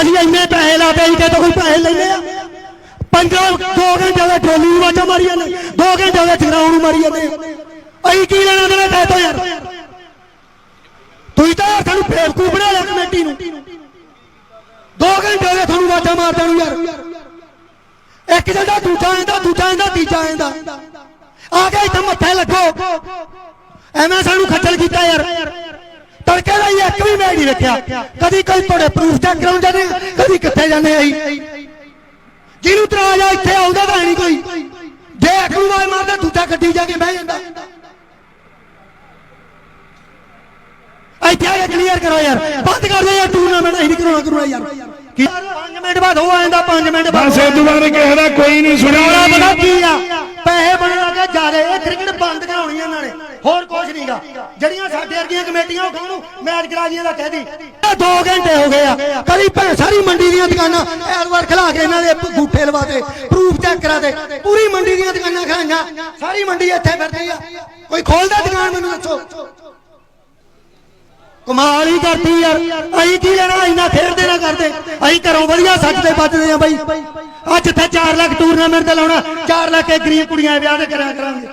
ਅਸੀਂ ਇੰਨੇ ਪੈਸੇ ਲਾਤੇ ਸੀ ਤੇ ਕੋਈ ਪੈਸੇ ਲੈਨੇ ਆ। ਪੰਜਾਂ ਦੋ ਘੰਟੇ ਦੇ ਟੋਲੀ ਨੂੰ ਵਾਚਾ ਮਾਰੀ ਜਾਂਦੇ। ਦੋ ਘੰਟੇ ਦੇ ਜਗਰਾਉਂ ਨੂੰ ਮਾਰੀ ਜਾਂਦੇ। ਅਸੀਂ ਕੀ ਲੈਣਾ ਦੇਣਾ ਤੈ ਤੋਂ ਯਾਰ? ਤੁਸੀਂ ਤਾਂ ਸਾਨੂੰ ਬੇਵਕੂਫ ਬਣਾ ਲਿਆ ਕਮੇਟੀ ਨੂੰ। ਦੋ ਘੰਟੇ ਦੇ ਤੁਹਾਨੂੰ ਵਾਚਾ ਮਾਰਦਾ ਨੂੰ ਯਾਰ। ਇੱਕ ਜਾਂਦਾ, ਦੂਜਾ ਆਂਦਾ ਦੂਜਾ ਆਂਦਾ ਤੀਜਾ ਆਂਦਾ ਆ ਕੇ ਇੱਥੇ ਮੱਥੇ ਲੱਗੋ। ਐਵੇਂ ਸਾਨੂੰ ਖੱਜਲ ਕੀਤਾ ਯਾਰ। ਇੱਕ ਵੀ ਮੈਚ ਨਹੀਂ ਰੱਖਿਆ ਕਦੀ ਕੋਈ ਤੁਹਾਡੇ ਪ੍ਰੂਫ ਚੈੱਕ ਕਰਾਉਣ ਜਾਂਦੇ ਕਦੀ ਕਿੱਥੇ ਜਾਂਦੇ ਆਈ ਜਿਹਨੂੰ ਤਰਾਜ ਆ ਇੱਥੇ ਆਉਂਦਾ ਤਾਂ ਹੈ ਨਹੀਂ ਕੋਈ। ਜੇ ਇੱਕ ਨੂੰ ਵਾਰ ਮਾਰਦਾ ਦੂਜਾ ਗੱਡੀ ਜਾ ਕੇ ਬਹਿ ਜਾਂਦਾ। ਇੱਥੇ ਆ ਕਲੀਅਰ ਕਰੋ ਯਾਰ। ਬੰਦ ਕਰ ਦਿਓ ਯਾਰ ਟੂਰਨਾਮੈਂਟ ਅਸੀਂ ਨਹੀਂ ਕਰਾਉਣਾ ਕਰੂਣਾ ਯਾਰ। ਕੀ 5 ਮਿੰਟ ਬਾਅਦ ਉਹ ਆਂਦਾ 5 ਮਿੰਟ ਬਾਅਦ ਬਸ ਇਹ ਬਾਅਦ ਕਿਸੇ ਦਾ ਕੋਈ ਨਹੀਂ ਸੁਣਿਆ। ਜਿਆਦੇ ਬੰਦ ਕਰਾਉਣੀਆਂ ਇਹਨਾਂ ਨੇ। ਹੋਰ ਕੁਝ ਨਹੀਂਗਾ। ਜਿਹੜੀਆਂ ਸਾਡੇ ਵਰਗੀਆਂ ਕਮੇਟੀਆਂ ਉਹ ਨੂੰ ਮੈਚ ਕਰਾ ਦਾ ਕਹਿਦੀ 2 ਘੰਟੇ ਹੋ ਗਏ ਆ। ਕਦੀ ਭੈਣ ਸਾਰੀ ਮੰਡੀ ਦੀਆਂ ਦੁਕਾਨਾਂ ਐਤਵਾਰ ਖਲਾ ਕੇ ਇਹਨਾਂ ਦੇ ਗੂਠੇ ਲਵਾਤੇ ਪ੍ਰੂਫ ਚੈੱਕ ਕਰਾ ਪੂਰੀ ਮੰਡੀ ਦੀਆਂ ਦੁਕਾਨਾਂ ਖਾਈਆਂ। ਸਾਰੀ ਮੰਡੀ ਇੱਥੇ ਫਿਰਦੀ ਆ। ਕੋਈ ਖੋਲਦਾ ਦੁਕਾਨ ਮੈਨੂੰ ਦੱਸੋ। ਕਮਾਲ ਹੀ ਕਰਦੀ ਯਾਰ। ਅਸੀਂ ਕੀ ਲੈਣਾ? ਇੰਨਾ ਖੇਡਦੇ, ਨਾ ਕਰਦੇ। ਅਸੀਂ ਘਰੋਂ ਵਧੀਆ ਸੱਚ ਤੇ ਬਚਦੇ ਆ ਬਾਈ। ਅੱਜ ਜਿੱਥੇ 4 ਲੱਖ ਟੂਰਨਾਮੈਂਟ ਤੇ ਲਾਉਣਾ। 4 ਲੱਖ ਇਹ ਗਰੀਬ ਕੁੜੀਆਂ ਵਿਆਹ ਦੇ ਕਰਿਆ ਕਰਾਂਗੇ।